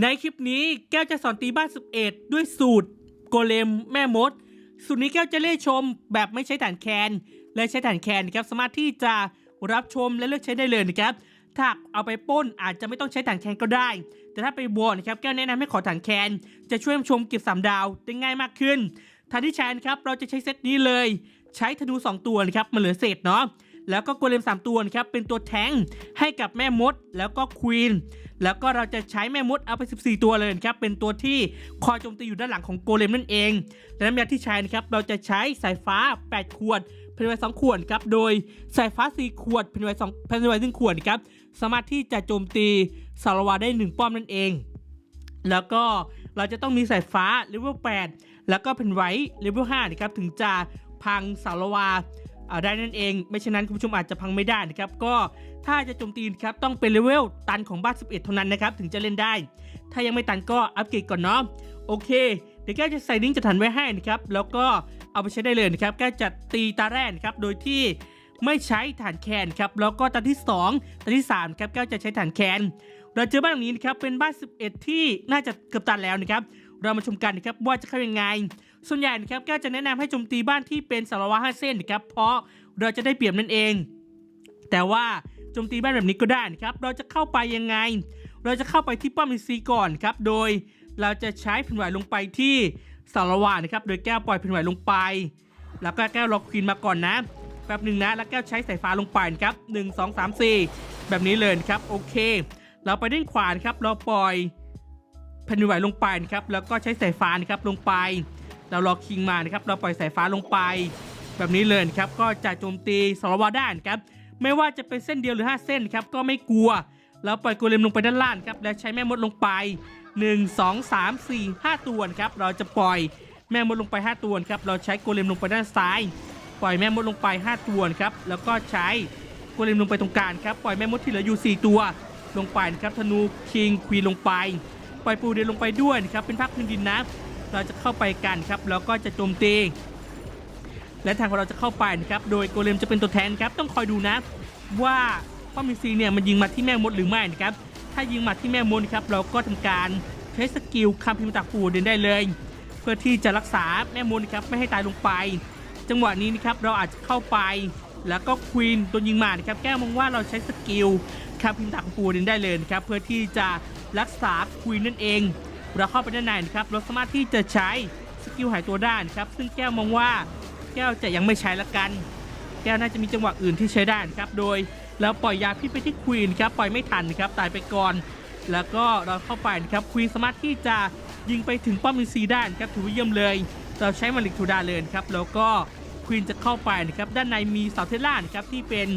ในคลิปนี้แก้วจะสอนตีบ้าน 11 ด้วยสูตร โกเลมแม่มด สูตรนี้แก้วจะเล่ชมแบบไม่ใช้ฐานแคน และใช้ฐานแคนนะครับสามารถที่จะรับชมและเลือกใช้ได้เลยนะครับถ้าเอาไปป้นอาจจะไม่ต้องใช้ฐานแคนก็ได้ แต่ถ้าไปบวนะครับแก้วแนะนำให้ขอฐานแคนจะช่วยชมเก็บสามดาวได้ง่ายมากขึ้นฐานที่ใช้นะครับเราจะใช้เซตนี้เลย ใช้ธนู 2 ตัวนะครับมาเหลือเศษเนาะ แล้วก็โกเลม3 ตัวนะครับเป็นตัวแทงให้กับแม่มดแล้วก็ควีนแล้วก็เราจะใช้แม่มดเอาไป 14 ตัวเลยครับเป็นตัวที่คอยโจมตีอยู่ด้านหลังของโกเลมนั่นเอง และน้ำยาที่ใช้นะครับเราจะใช้สายฟ้า 8 ขวดเพนไว้2ขวดครับ โดยสายฟ้า4ขวดเพนไว้2เพนไว้1ขวดครับ สามารถที่จะโจมตีสารวาได้ 1 ป้อมนั่นเอง แล้วก็เราจะต้องมีสายฟ้าเลเวล8แล้วก็เพนไว้เลเวล5นะครับ ถึงจะพังสารวา ได้นั่นเอง ไม่เช่นนั้นคุณผู้ชมอาจจะพังไม่ได้นะครับ ก็ถ้าจะโจมตีนะครับต้องเป็นเลเวลตันของบ้าน 11 เท่านั้นนะครับ ถึงจะเล่นได้ ถ้ายังไม่ตันก็อัปเกรดก่อนเนาะโอเคเดี๋ยวแก้จะใส่ลิงก์จะถันไว้ให้นะครับแล้วก็เอาไปใช้ได้เลยนะครับแก้จะตีตาแรกนะครับโดยที่ไม่ใช้ฐานแคนครับแล้วก็ตาที่2ตาที่3ครับแก้จะใช้ฐานแคนเราเจอบ้านหลังนี้นะครับเป็นบ้าน 11 ที่น่าจะเกือบตันแล้วนะครับเรามาชมกันนะครับว่าจะเข้ายังไง ส่วนใหญ่นะครับแก้วจะแนะนำให้โจมตีบ้านที่เป็นสารวัตรห้าเส้นนะครับเพราะเราจะได้เปรียบนั่นเอง แต่ว่าโจมตีบ้านแบบนี้ก็ได้นะครับเราจะเข้าไปยังไง เราจะเข้าไปที่ป้อมอินซีก่อนครับโดยเราจะใช้ผ่นไหวลงไปที่สารวัตรนะครับโดยแก้วปล่อยผ่นไหวลงไป แล้วก็แก้วล็อกควีนมาก่อนนะแป๊บหนึ่งนะแล้วแก้วใช้สายฟ้าลงไปนะครับหนึ่งสองสามสี่แบบนี้เลยครับโอเค เราไปด้านขวานครับเราปล่อยแผ่นดินไหวลงไปนะครับแล้วก็ใช้สายฟ้านะครับลงไป เรารอคิงมานะครับเราปล่อยสายฟ้าลงไป แบบนี้เลยครับก็จะโจมตีสารวัตรด้านครับไม่ว่าจะเป็นเส้นเดียวหรือ 5 เส้นครับก็ไม่กลัวเราปล่อยโกเลมลงไปด้านล่างครับและใช้แม่มดลงไป 1 2 3 4 5 ตัวครับเราจะปล่อยแม่มดลงไป 5 ตัวครับเราใช้โกเลมลงไปด้านซ้าย ปล่อยแม่มดลงไป 5 ตัวครับแล้วก็ใช้โกเลมลงไปตรงกลางครับปล่อยแม่มดที่เหลืออยู่ 4 ตัวลงไปครับธนูคิงควีนลงไป ปล่อยปูเดินลงไปด้วยครับเป็นภาคพื้นดินนะ เราจะเข้าไปกันครับแล้วก็จะโจมตี และทางของเราจะเข้าไปนะครับโดยโกเลมจะเป็นตัวแทนครับต้องคอยดูนะ ว่าป้อมมิซีเนี่ยมันยิงมาที่แม่มดหรือไม่นะครับถ้ายิงมาที่แม่มดครับเราก็ทำการใช้สกิลคำพิมพ์ตักปูเดินได้เลย เพื่อที่จะรักษาแม่มดครับไม่ให้ตายลงไป จังหวะนี้นะครับเราอาจจะเข้าไปแล้วก็ควีนโดนยิงมานะครับแก้มองว่าเราใช้สกิลคำพิมพ์ตักปูเดินได้เลยนะครับเพื่อที่จะรักษาควีนนั่นเอง เราเข้าไปด้านในนะครับเราสามารถที่จะใช้สกิลหายตัวได้นะครับซึ่งแก้วมองว่าแก้วจะยังไม่ใช้ละกัน แก้วน่าจะมีจังหวะอื่นที่ใช้ได้นะครับโดยเราปล่อยยาพิษไปที่ควีนครับปล่อยไม่ทันนะครับตายไปก่อน แล้วก็เราเข้าไปนะครับควีนสามารถที่จะยิงไปถึงป้อมอินซีได้นะครับถือว่าเยี่ยมเลย เราใช้มาลิกทูดาเลยครับแล้วก็ควีนจะเข้าไปนะครับด้านในมีเสาเทล่านะครับที่เป็น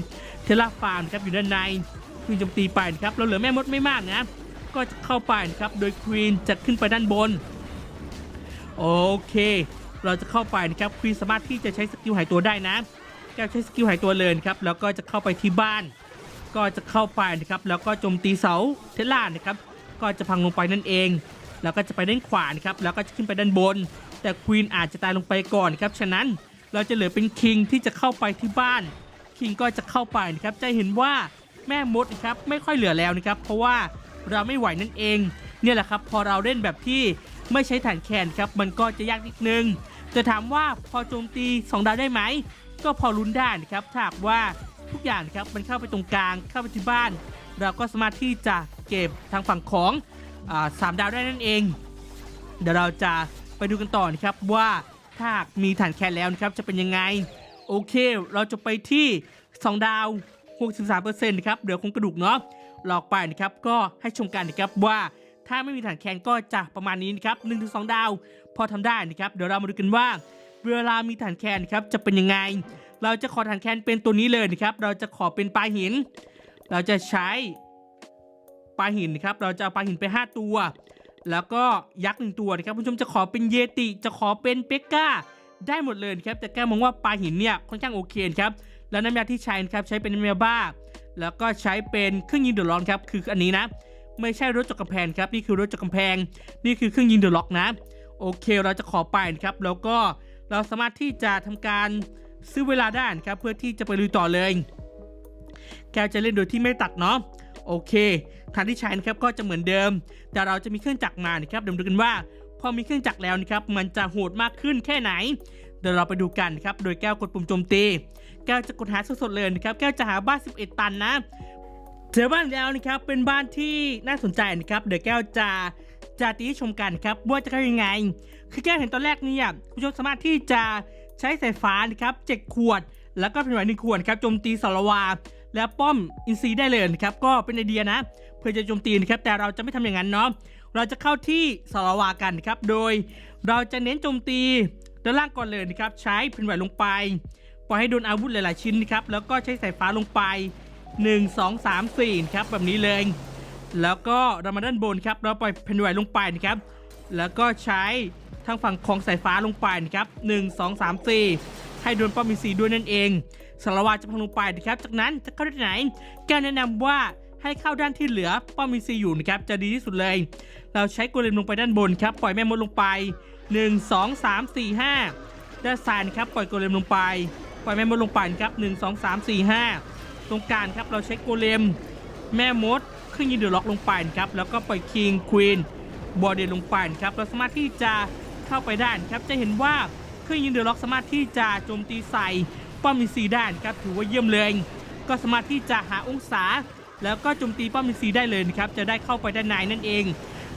เทสลาฟาร์มครับอยู่ด้านในควีนโจมตีไปนะครับเราเหลือแม่มดไม่มากนะ ก็จะเข้าไปนะครับ โดยควีนจะขึ้นไปด้านบน โอเค เราจะเข้าไปนะครับควีนสามารถที่จะใช้สกิลหายตัวได้นะ แก้วใช้สกิลหายตัวเลยครับ แล้วก็จะเข้าไปที่บ้าน ก็จะเข้าไปนะครับ แล้วก็โจมตีเสาเทสลานะครับ ก็จะพังลงไปนั่นเอง แล้วก็จะไปด้านขวานะครับ แล้วก็จะขึ้นไปด้านบน แต่ควีนอาจจะตายลงไปก่อนครับ ฉะนั้นเราจะเหลือเป็นคิงที่จะเข้าไปที่บ้าน คิงก็จะเข้าไปนะครับ จะเห็นว่าแม่มดนะครับไม่ค่อยเหลือแล้วนะครับ เพราะว่า เราไม่ไหวนั่นเอง เนี่ยแหละครับพอเราเล่นแบบที่ไม่ใช้ฐานแขนครับมันก็จะยากนิดนึงจะถามว่าพอโจมตี2ดาวได้ไหมก็พอลุ้นได้นะครับถ้ากว่าทุกอย่างครับมันเข้าไปตรงกลางเข้าไปที่บ้าน เราก็สามารถที่จะเก็บทางฝั่งของอสามดาวได้นั่นเอง เดี๋ยวเราจะไปดูกันต่อนะครับว่าถ้ามีฐานแคนแล้วนะครับจะเป็นยังไง โอเค เราจะไปที่ 2 ดาว 63%นะครับเดี๋ยวคงกระดูกเนาะ หลอกไปนะครับก็ให้ชมกันนะครับว่า ถ้าไม่มีฐานแคนก็จะประมาณนี้นะครับ1-2ดาว พอทำได้นะครับเดี๋ยวเรามาดูกันว่า เวลามีฐานแคนครับจะเป็นยังไง เราจะขอฐานแคนเป็นตัวนี้เลยนะครับเราจะขอเป็นปลาหิน เราจะใช้ปลาหินนะครับ เราจะเอาปลาหินไป 5 ตัว แล้วก็ยักษ์หนึ่งตัวนะครับผู้ชมจะขอเป็นเยติ จะขอเป็นเปกก้า ได้หมดเลยนะครับ แต่แกมองว่าปลาหินเนี่ยค่อนข้างโอเคนะครับ แล้วน้ำยาที่ใช้นะครับใช้เป็นน้ำยาบ้า แล้วก็ใช้เป็นเครื่องยิงเดือดร้อนครับคืออันนี้นะ ไม่ใช่รถจกกำแพงครับนี่คือรถจกกำแพง นี่คือเครื่องยิงเดือดล็อกนะโอเคเราจะขอไปนะครับแล้วก็เราสามารถที่จะทำการซื้อเวลาได้นะครับเพื่อที่จะไปลุยต่อเลย แกวจะเล่นโดยที่ไม่ตัดเนาะโอเคทางที่ใช้นะครับก็จะเหมือนเดิม แต่เราจะมีเครื่องจักรมานะครับเดี๋ยวดูกันว่า พอมีเครื่องจักรแล้วนะครับมันจะโหดมากขึ้นแค่ไหน เดี๋ยวเราไปดูกันครับโดยแก้วกดปุ่มโจมตี แก้วจะกดหาสดๆเลยนะครับแก้วจะหาบ้าน 11 ตันนะเจอบ้านแล้วนะครับเป็นบ้านที่น่าสนใจนะครับเดี๋ยวแก้วจะจะตีให้ชมกันครับว่าจะเข้ายังไง คือแก้วเห็นตอนแรกเนี่ยผู้ชมสามารถที่จะใช้สายฟ้านะครับเจ็ดขวด แล้วก็เป็นไหวหนึ่งขวดครับโจมตีสารวา แล้วป้อมอินซีได้เลยนะครับก็เป็นไอเดียนะ เพื่อจะโจมตีนะครับแต่เราจะไม่ทำอย่างนั้นเนาะเราจะเข้าที่สารวากันนะครับโดย เราจะเน้นโจมตีด้านล่างก่อนเลยนะครับใช้เป็นไหวลงไป ปล่อยให้โดนอาวุธหลายๆชิ้นนะครับแล้วก็ใช้สายฟ้าลงไป 1 2 3 4ครับแบบนี้เลย แล้วก็เรามาด้านบนครับเราปล่อยแผ่นดินไหวลงไปนะครับแล้วก็ใช้ทางฝั่งของสายฟ้าลงไปนะครับ1 2 3 4 ให้โดนป้อมมีซีด้วยนั่นเองสารวาจะพังลงไปนะครับ จากนั้นจะเข้าด้านไหน แกแนะนำว่าให้เข้าด้านที่เหลือป้อมมีซีอยู่นะครับจะดีที่สุดเลย เราใช้โกเลมลงไปด้านบนครับ ปล่อยแม่มดลงไป 1 2 3 4 5 ด้านซ้ายนะครับปล่อยโกเลมลงไป ล่อยแม่มดลงไปนครับหนึ่งสองสามสี่ห้าตรงกลางครับเราใช้โกเลม แม่มดเครื่องยิงเดือดล็อกลงไปนครับแล้วก็ปล่อยคิงควีนบอดเดนลงไปนครับเราสามารถที่จะเข้าไปได้นครับจะเห็นว่าเครื่องยิงเดือดล็อกสามารถที่จะโจมตีใส่ป้อมมีซีได้นครับถือว่าเยี่ยมเลย ก็สามารถที่จะหาองศา แล้วก็โจมตีป้อมมีซีได้เลยนะครับจะได้เข้าไปด้านในนั่นเอง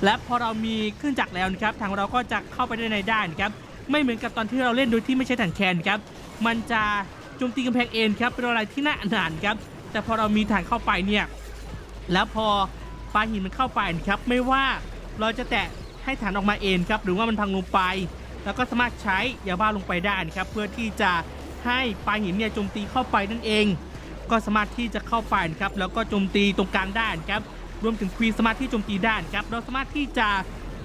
และพอเรามีเครื่องจักรแล้วนะครับทางเราก็จะเข้าไปด้านในได้นะครับ ไม่เหมือนกับตอนที่เราเล่นโดยที่ไม่ใช่ถังแคนครับ มันจะโจมตีกำแพงเอ็นครับ เป็นอะไรที่น่าอ่านครับ แต่พอเรามีฐานเข้าไปเนี่ย แล้วพอปลาหินมันเข้าไปนะครับ ไม่ว่าเราจะแตะให้ฐานออกมาเองครับ หรือว่ามันพังลงไป แล้วก็สามารถใช้ยาบ้าลงไปได้นะครับ เพื่อที่จะให้ปลาหินเนี่ยโจมตีเข้าไปนั่นเอง ก็สามารถที่จะเข้าไปนะครับแล้วก็โจมตีตรงกลางได้นะครับรวมถึงควีนสามารถที่โจมตีด้านครับ เราสามารถที่จะ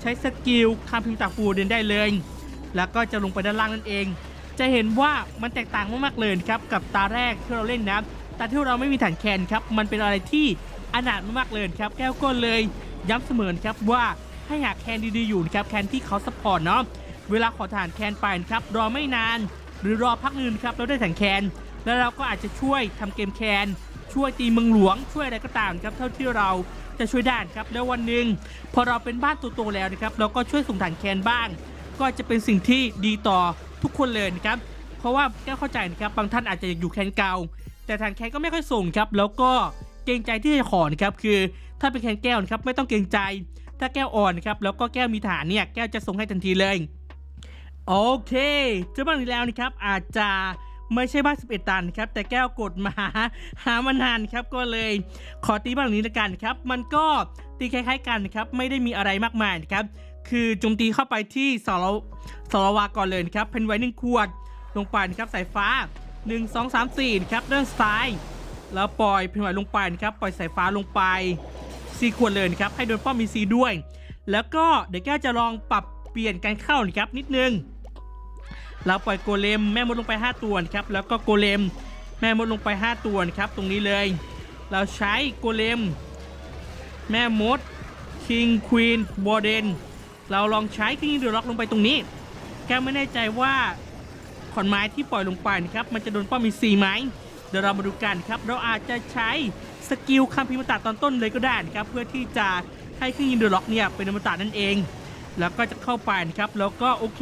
ใช้สกิลคามพิมพ์จากฟูเดินได้เลย แล้วก็จะลงไปด้านล่างนั่นเอง จะเห็นว่ามันแตกต่างมากๆเลยครับกับตาแรกที่เราเล่นนะต่ที่เราไม่มีฐานแคนครับมันเป็นอะไรที่อนาถมากๆเลยครับแก้วก็เลยย้ำเสมอครับว่าให้หาแคนดีๆอยู่นะครับแคนที่เขาสปอร์ตเนาะเวลาขอฐานแคนไปนะครับรอไม่นาน หรือรอพักนึงครับเราได้ฐานแคนแล้วเราก็อาจจะช่วยทำเกมแคนช่วยตีเมืองหลวงช่วยอะไรก็ตามครับเท่าที่เราจะช่วยได้ครับแล้ววันหนึ่งพอเราเป็นบ้านตัวโตแล้วนะครับเราก็ช่วยส่งฐานแคนบ้าง ก็จะเป็นสิ่งที่ดีต่อทุกคนเลยนะครับ เพราะว่าแก้วเข้าใจนะครับบางท่านอาจจะอยู่แคนเก่า แต่ทางแคนก็ไม่ค่อยส่งครับ แล้วก็เกรงใจที่จะขอนะครับคือ ถ้าเป็นแคนแก้วนะครับไม่ต้องเกรงใจ ถ้าแก้วอ่อนนะครับแล้วก็แก้วมีฐานเนี่ยแก้วจะส่งให้ทันทีเลยโอเคเจอบ้านอีกแล้วนะครับอาจจะไม่ใช่บ้าน11 ตันครับแต่แก้วกดมาหามานานครับก็เลยขอตีบ้านหลังนี้ละกันครับ มันก็ตีคล้ายๆกันครับไม่ได้มีอะไรมากมายนะครับ คือโจมตีเข้าไปที่สารสารวาก่อนเลยนะครับเพนไว้หนึ่งขวดลงไปนะครับสายฟ้า 1 2 3 4นะครับด้านซ้าย แล้วปล่อยเพนไว้ลงไปนะครับปล่อยสายฟ้าลงไปซีขวดเลยนะครับให้โดนป้อมมีซีด้วย แล้วก็เดี๋ยวแก้จะลองปรับเปลี่ยนการเข้านะครับนิดนึงเราปล่อยโกเลมแม่มดลงไป 5 ตัวนะครับแล้วก็โกเลมแม่มดลงไป 5 ตัวนะครับตรงนี้เลย เราใช้โกเลม แม่มดคิงควีนบอเดน เราลองใช้คิงเดือดล็อกลงไปตรงนี้ แกไม่แน่ใจว่าขอนไม้ที่ปล่อยลงไปนะครับ มันจะโดนป้อมมีซีไหมเดี๋ยวเรามาดูกันครับ เราอาจจะใช้สกิลคัมพิมตะตอนต้นเลยก็ได้นะครับ เพื่อที่จะให้เครื่องยิงเดือดล็อกเนี่ยเป็นอมตะนั่นเอง แล้วก็จะเข้าไปนะครับ แล้วก็โอเค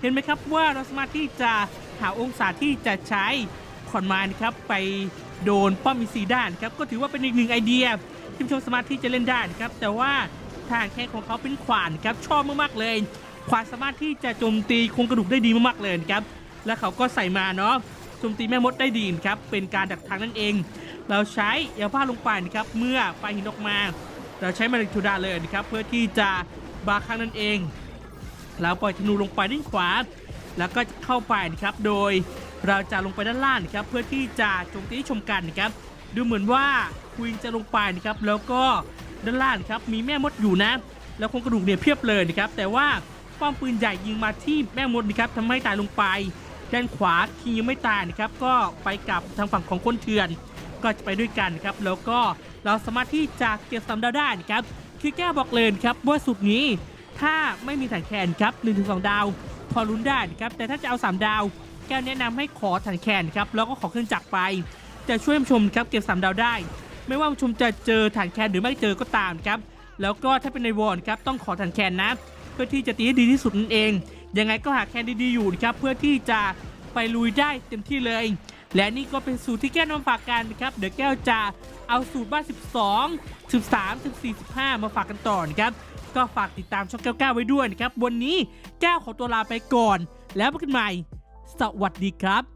เห็นไหมครับว่าเราสามารถที่จะหาองศาที่จะใช้ขอนไม้นะครับไปโดนป้อมมีซีด้านครับ ก็ถือว่าเป็นอีกหนึ่งไอเดียที่ผู้ชมสามารถที่จะเล่นได้นะครับ แต่ว่า ทางแข้งของเขาเป็นขวานครับชอบมากๆเลย ขวานสามารถที่จะโจมตีโครงกระดูกได้ดีมากๆเลยครับและเขาก็ใส่มาเนาะโจมตีแม่มดได้ดีครับเป็นการดักทางนั่นเอง เราใช้ยาผ้าลงไปนะครับเมื่อปลาหินออกมา เราใช้มาริทูดาเลยนะครับเพื่อที่จะบาค้างนั่นเองเราปล่อยธนูลงไปด้านขวา แล้วก็เข้าไปนะครับโดยเราจะลงไปด้านล่างนะครับเพื่อที่จะโจมตีชมกันนะครับดูเหมือนว่าควีนจะลงไปนะครับแล้วก็ ด้านล่างครับมีแม่มดอยู่นะ แล้วโครงกระดูกเนี่ยเพียบเลยนะครับแต่ว่าป้อมปืนใหญ่ยิงมาที่แม่มดนะครับทำให้ตายลงไป ด้านขวาคิงยังไม่ตายนะครับก็ไปกับทางฝั่งของคนเถื่อน ก็จะไปด้วยกันนะครับแล้วก็เราสามารถที่จะเก็บสามดาวได้นะครับคือแก้วบอกเลยนครับว่าสุดนี้ถ้าไม่มีถังแคนครับ1-2ถึงสดาว พอลุ้นได้นะครับแต่ถ้าจะเอา3ดาว แก้วแนะนำให้ขอถังแคนครับแล้วก็ขอเครื่องจักรไป จะช่วยชมครับเก็บ3ดาวได้ ไม่ว่าผู้ชมจะเจอฐานแคนหรือไม่เจอก็ตามครับ แล้วก็ถ้าเป็นในวอร์ครับต้องขอฐานแคนนะ เพื่อที่จะตีให้ดีที่สุดนั่นเอง ยังไงก็หาแคนดีๆอยู่นะครับเพื่อที่จะไปลุยได้เต็มที่เลย และนี่ก็เป็นสูตรที่แก้วนำฝากกันนะครับเดี๋ยวแก้วจะเอาสูตรบ้าน 12 13 14 15 มาฝากกันต่อนะครับก็ฝากติดตามช่องแก้วก้าไว้ด้วยนะครับวันนี้แก้วขอตัวลาไปก่อน แล้วพบกันใหม่ สวัสดีครับ